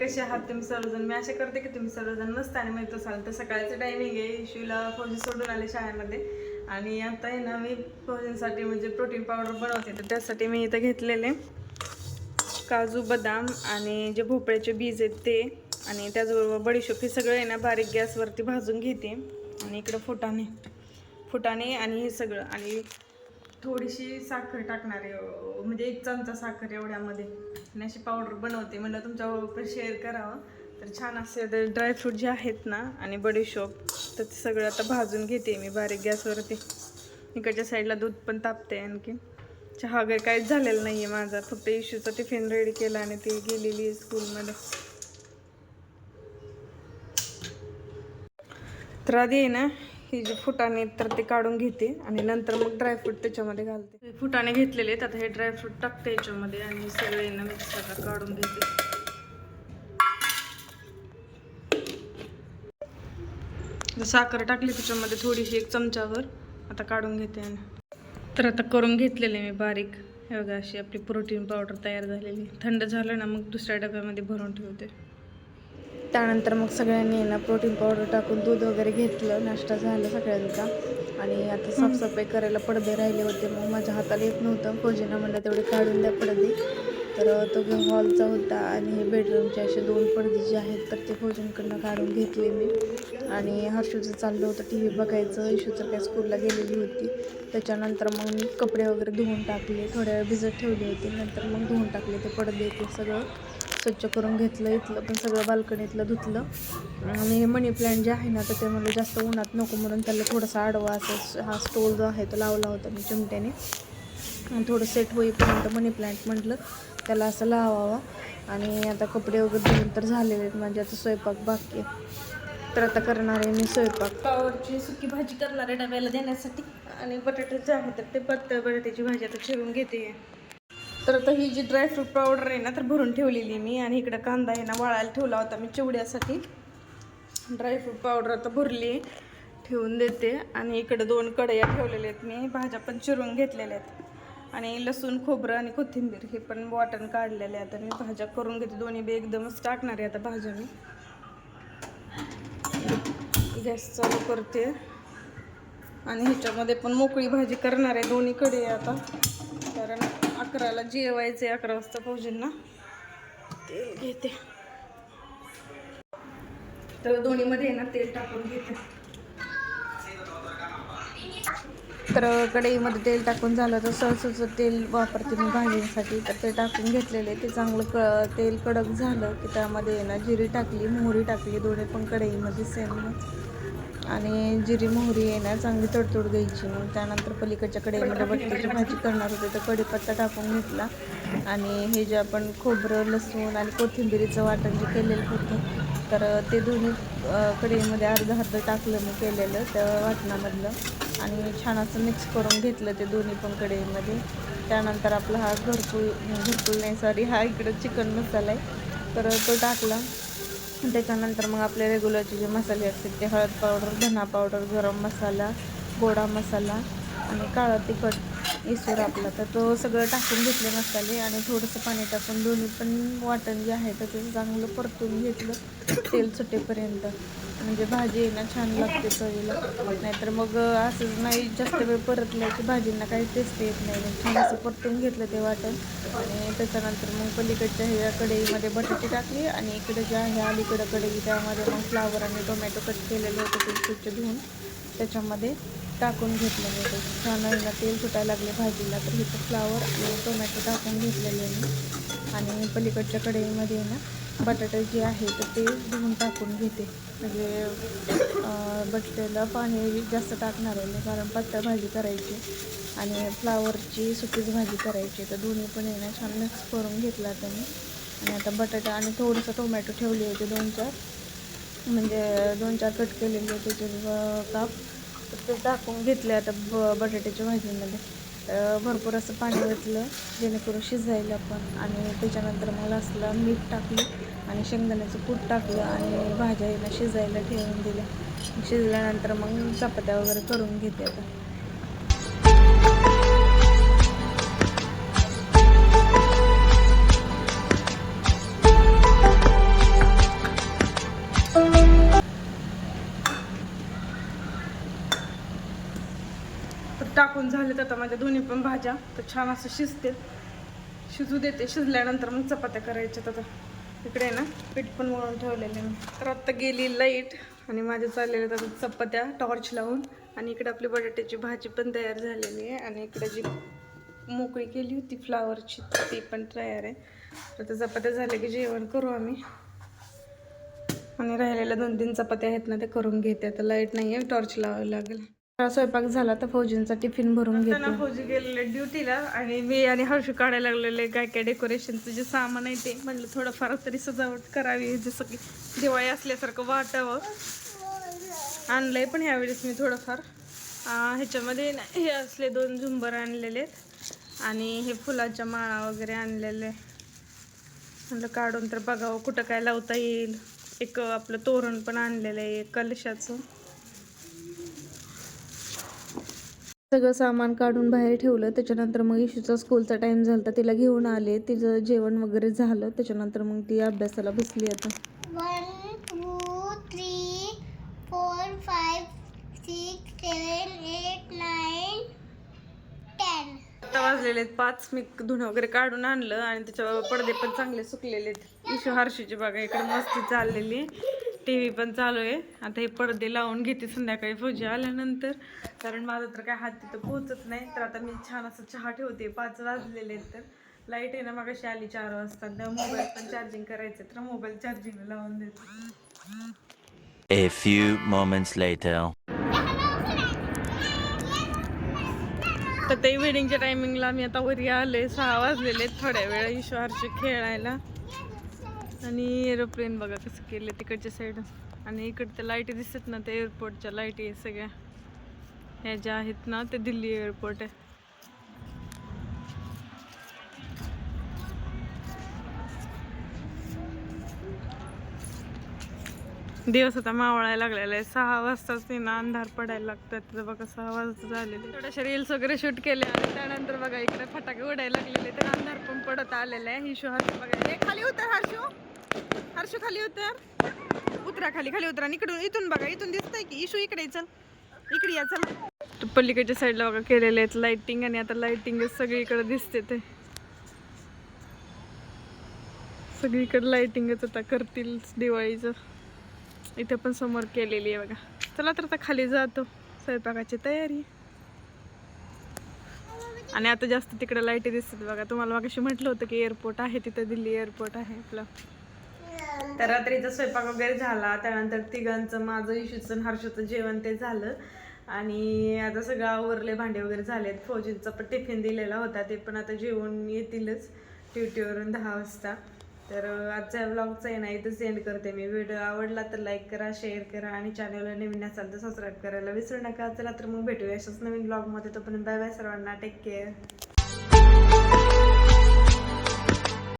कसे आहात तुम्ही सर्वजण? मी असे करते की तुम्ही सर्वजण मस्त आणि माहीत असाल. तर सकाळचं टायमिंग आहे. इशूला फौजी सोडून आले शाळेमध्ये. आणि आता आहे ना मी फौजींसाठी म्हणजे प्रोटीन पावडर बनवते. तर त्यासाठी मी इथं घेतलेले काजू बदाम आणि जे भोपळ्याचे बीज आहेत ते. आणि त्याचबरोबर बडीशोप हे सगळं आहे ना बारीक गॅसवरती भाजून घेते. आणि इकडं फुटाणे. फुटाणे आणि हे सगळं. आणि थोडीशी साखर टाकणार आहे. म्हणजे एक चमचा साखर एवढ्यामध्ये. आणि अशी पावडर बनवते. म्हणलं तुमच्याबरोबर शेअर करावं. तर छान असे तर ड्रायफ्रूट जे आहेत ना आणि बडीशोप तर ते सगळं आता भाजून घेते मी बारीक गॅसवरती. इकडच्या साईडला दूध पण तापते आणखी चहा वगैरे काहीच झालेलं नाही आहे माझा. फक्त इश्यूचा टिफिन रेडी केला आणि ती गेलेली आहे स्कूलमध्ये तर आधी आहे ना हे जे फुटाणे तर ते काढून घेते आणि नंतर मग ड्रायफ्रूट त्याच्यामध्ये घालते. फुटाणे घेतलेले आहेत आता हे ड्रायफ्रूट टाकते याच्यामध्ये आणि सगळ्यांना सगळे ना मिक्सरला काढून घेते. साखर टाकली त्याच्यामध्ये थोडीशी एक चमचावर आता काढून घेते आणि. तर आता करून घेतलेले मी बारीक. हे बघा अशी आपली प्रोटीन पावडर तयार झालेली. थंड झालं ना मग दुसऱ्या डब्यामध्ये भरून ठेवते. त्यानंतर मग सगळ्यांनी ना प्रोटीन पावडर टाकून दूध वगैरे घेतलं नाश्ता झाला सगळ्यांचा. आणि आता साफसफाई करायला पडदे राहिले होते मग माझ्या हाताला येत नव्हतं. फौजीना म्हणलं तेवढे काढून द्या पडदे. तर तो हॉलचा होता आणि हे बेडरूमचे असे दोन पडदे जे आहेत तर ते फौजींकडनं काढून घेतले मी. आणि हर्षूचं चाललं होतं टी व्ही बघायचं. इशूचं काय स्कूलला गेलेली होती. त्याच्यानंतर मग मी कपडे वगैरे धुवून टाकले. थोड्या वेळ भिजत ठेवले होते. नंतर मग धुवून टाकले ते पडदे ते सगळं. स्वच्छ करून घेतलं इथलं पण सगळं बाल्कनीतलं धुतलं. आणि हे मनी प्लॅन्ट जे आहे ना तर ते मला जास्त उन्हात नको म्हणून त्याला थोडासा आडवा असं हा स्टोल जो आहे तो लावला होता मी चिमट्याने. आणि थोडं सेट होईपर्यंत मनी प्लॅन्ट म्हटलं त्याला असं लावावा. आणि आता कपडे वगैरे धुवून तर झालेले आहेत म्हणजे आता स्वयंपाक बाकी आहे. तर आता करणार आहे मी स्वयंपाक. पावरची सुकी भाजी करणार आहे डब्याला देण्यासाठी. आणि बटाट्याचे आहे तर ते पत्त बटाट्याची भाजी आता चिरून घेते. तर आता ही जी ड्रायफ्रूट पावडर आहे ना तर भरून ठेवलेली मी. आणि इकडं कांदा आहे ना वाळायला ठेवला होता मी चिवड्यासाठी. ड्रायफ्रूट पावडर आता भरली ठेवून देते. आणि इकडं दोन कढया ठेवलेल्या आहेत मी. भाज्या पण चिरून घेतलेल्या आहेत. आणि लसूण खोबरं आणि कोथिंबीर हे पण वाटण काढलेले आहेत आणि भाज्या करून घेते. दोन्ही बी एकदमच टाकणार आहे आता भाज्या मी. गॅस चालू करते. आणि ह्याच्यामध्ये पण मोकळी भाजी करणार आहे. दोन्हीकडे आता. अकराला जेवायचे अकरा वाजता भाऊजींना. तेल घेते. तर दोन्हीमध्ये ना तेल टाकून घेते. तर कढईमध्ये तेल टाकून झालं तर सहसचं तेल वापरते मी भाजीसाठी. तर ते टाकून घेतलेले ते चांगलं क तेल कडक झालं की त्यामध्ये ना जिरी टाकली मोहरी टाकली दोन्ही पण कढईमध्ये सेम आणि जिरी मोहरी आहे ना चांगली तडतोड घ्यायची मग. त्यानंतर पलीकडच्या कढईमध्ये बटाट्याची भाजी करणार होते तर कढीपत्ता टाकून घेतला. आणि हे जे आपण खोबरं लसूण आणि कोथिंबिरीचं वाटण जे केलेलं होतं तर ते दोन्ही कढईमध्ये अर्ध अर्ध टाकलं मी केलेलं त्या वाटणामधलं. आणि छान असं मिक्स करून घेतलं ते दोन्ही पण कढईमध्ये. त्यानंतर आपला हा घरकुल घरकुल नाही सॉरी हा इकडं चिकन मसाला आहे. तर तो टाकला. त्याच्यानंतर मग आपले रेग्युलरचे जे मसाले असतील ते हळद पावडर धना पावडर गरम मसाला गोडा मसाला आणि काळा तिखट इसूर आपला. तर तो सगळं टाकून घेतलं मसाले आणि थोडंसं पाणी टाकून दोन्ही पण वाटण जे आहे तर ते चांगलं परतून घेतलं तेल सुटेपर्यंत. म्हणजे भाजी ना छान लागते चवीला. नाहीतर मग असंच नाही जास्त वेळ परतलं की भाजींना काही टेस्ट येत नाही. छान असं परतून घेतलं ते वाटण आणि त्याच्यानंतर मग पलीकडच्या ह्या कढईमध्ये बटाटे टाकली आणि इकडे जे आहे अलीकडं कढई त्यामध्ये मग फ्लावर आणि टोमॅटो कट केलेलं होतं ते स्वच्छ धुवून त्याच्यामध्ये टाकून घेतलं होतं. छान आहे तेल सुटायला लागले भाजीला. तर इथं फ्लावर आणि टोमॅटो टाकून घेतलेले मी. आणि पलीकडच्या कढईमध्ये ना बटाटे जे आहे तर ते धुवून टाकून घेते. म्हणजे बटाट्याला पाणी जास्त टाकणार आहे मी कारण पातळ भाजी करायची आणि फ्लावरची सुकीच भाजी करायची. तर दोन्ही पण आहे ना छान मिक्स करून घेतला त्यांनी आणि आता बटाटा आणि थोडंसं टोमॅटो ठेवले होते दोन चार म्हणजे दोन चार कट केलेले होते ते काप. तर ते टाकून घेतले आता ब बटाट्याच्या भाजीमध्ये. तर भरपूर असं पाणी ओतलं जेणेकरून शिजायला पण आणि त्याच्यानंतर मला असलं मीठ टाकलं आणि शेंगदाण्याचं कूट टाकलं आणि भाज्या आहे शिजायला ठेवून दिल्या. शिजल्यानंतर मग चपात्या वगैरे करून घेते आता. टाकून झालेत आता माझ्या दोन्ही पण भाज्या. तर छान असं शिजते शिजू देते. शिजल्यानंतर मग चपात्या करायच्यात आता इकडे ना पीठ पण मळून ठेवलेले मी. तर आत्ता गेली लाइट आणि माझ्या चाललेल्या आता चपात्या टॉर्च लावून. आणि इकडे आपली बटाट्याची भाजी पण तयार झालेली आहे. आणि इकडे जी मोकळी केली होती फ्लावरची ती पण तयार आहे. तर त्या चपात्या झाल्या की जेवण करू आम्ही. आणि राहिलेल्या दोन तीन चपात्या आहेत ना ते करून घेते. आता लाइट नाही आहे टॉर्च लावावी लागेल. स्वयंपाक झाला तर फौजींचा टिफिन भरून घेते फौजी गेलेले ड्युटीला आणि मी आणि हर्षू काढायला लागलेले काय काय डेकोरेशनचं जे सामान आहे ते म्हणलं थोडंफार तरी सजावट करावी जसं की दिवाळी असल्यासारखं वाटावं. आणलंय पण ह्यावेळेस मी थोडंफार. अं, ह्याच्यामध्ये हे असले दोन झुंबर आणलेले आहेत आणि हे फुलाच्या माळा वगैरे आणलेले म्हणलं काढून तर बघावं कुठं काय लावता येईल. एक आपलं तोरण पण आणलेलं आहे कलशाचं. सगळं सामान काढून बाहेर ठेवलं. त्याच्यानंतर मग इशूचा स्कूलचा टाइम झाला तर तिला घेऊन आले. तिचं जेवण वगैरे झालं. त्याच्यानंतर मग ती अभ्यासाला बसली आता. One, two, three, आता वाजलेले आहेत. पाच. मी धुणं वगैरे काढून आणलं आणि त्याच्यावर पडदे पण चांगले सुकलेले आहेत. इशू हर्षीची बघा इकडे मस्ती चाललेली. टी व्ही पण चालू आहे. आता हे पडदे लावून घेते संध्याकाळी फौजी आल्यानंतर. कारण माझं तर काय हात तिथं पोहोचत नाही. तर आता मी छान असं चहा ठेवते. पाच वाजलेले आहेत तर. लाइट आहे ना मग आली चार वाजता. मोबाईल पण चार्जिंग करायचं तर मोबाईल चार्जिंगला लावून देते. A few moments later. तर ते इव्हिनिंगच्या टायमिंगला मी आता वरी आले सहा वाजलेले आहेत. थोड्या वेळ ईश्वरचे खेळायला. आणि एरोप्लेन बघा कसं केलं तिकडच्या साईड आणि इकडे त्या लाईटी दिसत ना त्या एअरपोर्टच्या लाईटी आहे सगळ्या. ह्या ज्या आहेत ना ते दिल्ली एअरपोर्ट आहे. दिवस आता मावळायला लागलेला आहे. सहा वाजताच ते ना अंधार पडायला लागतात. तर बघा सहा वाजता झालेले थोड्याशा रील्स वगैरे शूट केले आणि त्यानंतर बघा इकडे फटाके उडायला लागलेले तर अंधार पण पडत आलेला आहे. हिशो हर्ष बघा. हे खाली उतर हर्षू. हर्षू खाली उतर उतरा खाली खाली उतरा. आणि इकडून इथून बघा इथून दिसतंय की. इशू इकडे चल. इकडे या चल. पल्लीकडच्या साईडला बघा केलेले आहेत लाइटिंग आणि आता लाइटिंग सगळीकडे दिसते ते. सगळीकडे लाइटिंगच आता करतील दिवाळीचं. इथे पण समोर केलेली आहे बघा. चला तर आता खाली जातो. स्वयंपाकाची तयारी. आणि आता जास्त तिकडे लाईटी दिसतात बघा. तुम्हाला मगाशी म्हटलं होतं की एअरपोर्ट आहे तिथं दिल्ली एअरपोर्ट आहे आपलं. तर रात्रीचा स्वयंपाक वगैरे झाला. त्यानंतर तिघांचं माझं इशूचं आणि जेवण ते झालं. आणि आता सगळं आवरले भांडे वगैरे झालेत. फौजींचा पण टिफिन दिलेला होता. ते पण आता जेवण येतीलच ड्युटीवरून दहा वाजता. तर आजच्या ब्लॉगचा आहे ना इथं सेंड करते मी. व्हिडिओ आवडला तर लाईक करा शेअर करा आणि चॅनलला नवीन असाल तर सबस्क्राईब करायला विसरू नका. चला तर मग भेटूया अशाच नवीन ब्लॉगमध्ये तोपर्यंत बाय बाय सर्वांना. Take care